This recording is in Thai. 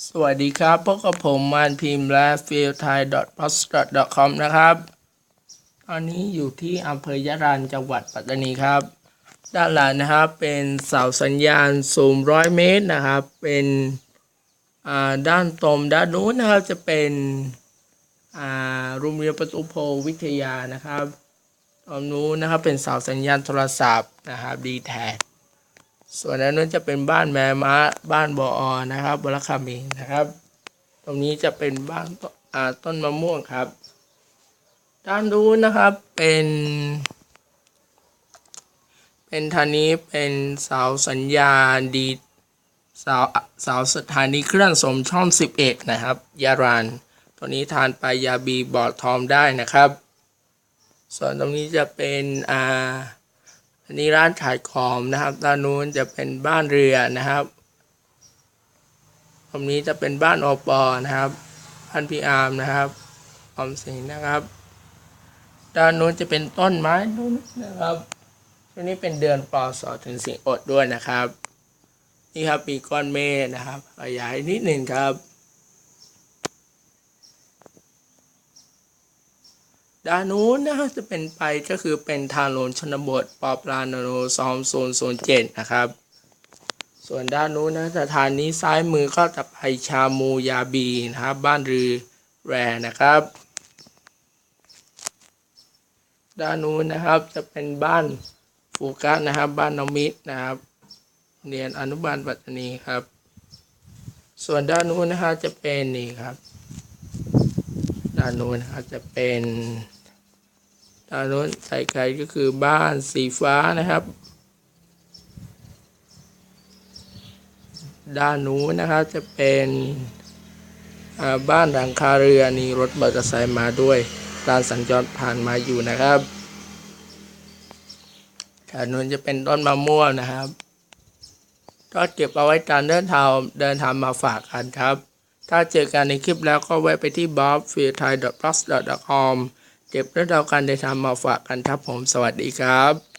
สวัสดีครับ พบกับผมมานพิมพ์และ f i e l t h a i p o s t c o m นะครับ ตอนนี้อยู่ที่อำเภอยะรันจังหวัดปัตตานีครับ ด้านหลังนะครับเป็นเสาสัญญาณสูงร้อยเมตรนะครับ เป็นด้านตรงด้านนู้นนะครับจะเป็นอ่าโรงเรียนประตูโพวิทยานะครับตรงนู้นนะครับเป็นเสาสัญญาณโทรศัพท์นะครับดีแท ส่วนด้นนู้นจะเป็นบ้านแม่ม้าบ้านบออนะครับบรคามีนะครับ ตรงนี้จะเป็นบ้านต้นมะม่วงครับ ด้านนู้นนะครับเป็น เป็นทางนี้เป็นเสาสัญญาณดีเสาเสาสถานีเครื่องสมช่อง 11 นะครับ ยารานตัวนี้ทานไปยาบีบอดทอมได้นะครับ ส่วนตรงนี้จะเป็นอ่า อันนี้ร้านขายของนะครับด้านนู้นจะเป็นบ้านเรือนะครับตรงนี้จะเป็นบ้านโอปอนะครับบ้านพี่อาร์มนะครับออมสินนะครับด้านนู้นจะเป็นต้นไม้นู้นนะครับช่วงนี้เป็นเดือนปอสอถึงสิงอดด้วยนะครับ นี่ครับมีก้อนเมฆนะครับขยายนิดหนึ่งครับ ด้านนู้นนะครับจะเป็นไปก็คือเป็นทางหลวงชนบทปอปลานโนซอมโซนโซนเจ็ดนะครับ ส่วนด้านนู้นนะสถานีซ้ายมือก็จะไปชามูยาบีนะครับ บ้านรือแรนะครับ ด้านนู้นนะครับจะเป็นบ้านฟูกัสนะครับ บ้านนอมิตรนะครับเรียนอนุบาลปัตตานีครับ ส่วนด้านนู้นนะครับจะเป็นนี่ครับ ด้านนู้นนะครับจะเป็นด้านนู้นไกลๆก็คือบ้านสีฟ้านะครับ ด้านนู้นนะครับจะเป็นบ้านหลังคาเรือนี่รถมอเตอร์ไซค์มาด้วยการสัญจรผ่านมาอยู่นะครับด้านนู้นจะเป็นต้นมะม่วงนะครับก็เก็บเอาไว้การเดินทางเดินทางมาฝากกันครับ ถ้าเจอกันในคลิปแล้วก็แวะไปที่ b o b f e e l t h a i p l u s c o m เก็บเรื่องราวการเดินทางมาฝากกันครับผมสวัสดีครับ